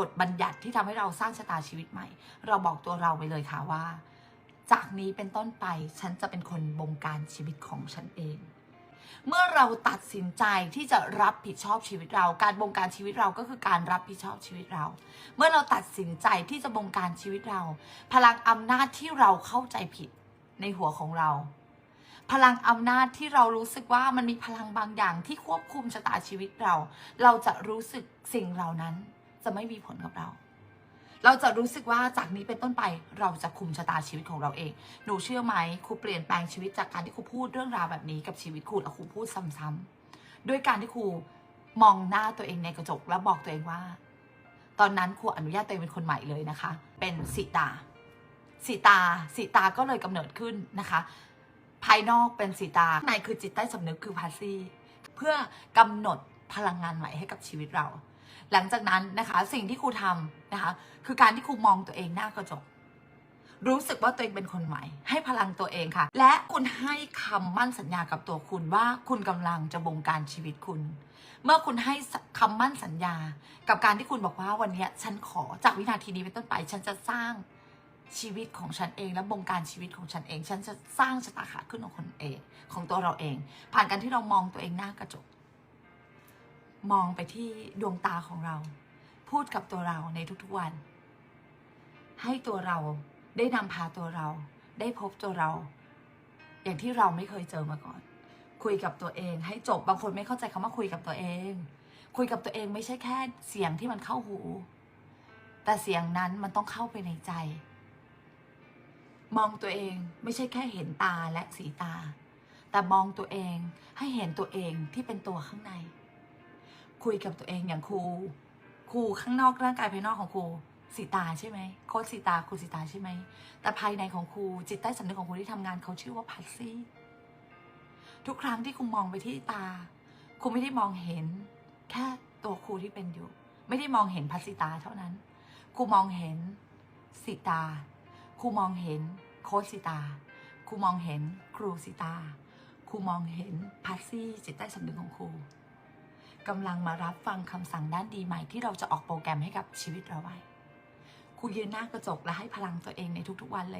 บทบัญญัติที่ทำให้เราสร้างชะตาชีวิตใหม่ เราบอกตัวเราไปเลยค่ะว่า จากนี้เป็นต้นไปฉันจะเป็นคนบงการชีวิตของฉันเอง เมื่อเราตัดสินใจที่จะรับผิดชอบชีวิตเรา การบงการชีวิตเราก็คือการรับผิดชอบชีวิตเรา เมื่อเราตัดสินใจที่จะบงการชีวิตเรา พลังอำนาจที่เราเข้าใจผิดในหัวของเรา พลังอำนาจที่เรารู้สึกว่ามันมีพลังบางอย่างที่ควบคุมชะตาชีวิตเรา เราจะรู้สึกสิ่งเหล่านั้น จะไม่มีผลกับเรา เราจะรู้สึกว่าจากนี้เป็นต้นไปเราจะคุมชะตาชีวิตของเราเอง หนูเชื่อไหมครูเปลี่ยนแปลงชีวิตจากการที่ครูพูดเรื่องราวแบบนี้กับชีวิตครูแล้วครูพูดซ้ำๆด้วยการที่ครูมองหน้าตัวเองในกระจกแล้วบอกตัวเองว่า ตอนนั้นครูอนุญาตตัวเองเป็นคนใหม่เลยนะคะ เป็นสีตาสีตาสีตาก็เลยกำเนิดขึ้นนะคะ ภายนอกเป็นสีตาในคือจิตใต้สำนึกคือพาซีเพื่อกำหนดพลังงานใหม่ให้กับชีวิตเรา หลังจากนั้นนะคะ สิ่งที่ครูทำนะคะ คือการที่ครูมองตัวเองหน้ากระจก รู้สึกว่าตัวเองเป็นคนใหม่ ให้พลังตัวเองค่ะ และคุณให้คำมั่นสัญญากับตัวคุณว่าคุณกำลังจะบงการชีวิตคุณ เมื่อคุณให้คำมั่นสัญญา กับการที่คุณบอกว่าวันนี้ฉันขอจากวินาทีนี้เป็นต้นไป ฉันจะสร้างชีวิตของฉันเองและบงการชีวิตของฉันเอง ฉันจะสร้างชะตาขาขึ้นของคนเอง ของตัวเราเอง ผ่านการที่เรามองตัวเองหน้ากระจก มองไปที่ดวงตาของเรา พูดกับตัวเราในทุกๆวัน ให้ตัวเราได้นำพาตัวเรา ได้พบตัวเรา อย่างที่เราไม่เคยเจอมาก่อน คุยกับตัวเอง ให้จบบางคนไม่เข้าใจคำว่าคุยกับตัวเอง คุยกับตัวเองไม่ใช่แค่เสียงที่มันเข้าหู แต่เสียงนั้นมันต้องเข้าไปในใจ มองตัวเองไม่ใช่แค่เห็นตาและสีตา แต่มองตัวเองให้เห็นตัวเองที่เป็นตัวข้างใน คุยกับตัวเองอย่างครูครูข้างนอกร่างกายภายนอกของครูสีตาใช่ไหมโค้ชสีตาครูสีตาใช่ไหมแต่ภายในของครูจิตใต้สำนึกของครูที่ทำงานเขาชื่อว่าพัซซี่ทุกครั้งที่ครูมองไปที่ตาครูไม่ได้มองเห็น แค่ตัวครูที่เป็นอยู่ ไม่ได้มองเห็นพัสสิตาเท่านั้นครูมองเห็นสีตาครูมองเห็นโค้ชสีตาครูมองเห็นครูสีตาครูมองเห็นพัซซี่จิตใต้สำนึกของครู กำลังมารับฟังคำสั่งด้านดีใหม่ที่เราจะออกโปรแกรมให้กับชีวิตเราไว้ครูยืนหน้ากระจกและให้พลังตัวเองในทุกๆวันเลยค่ะ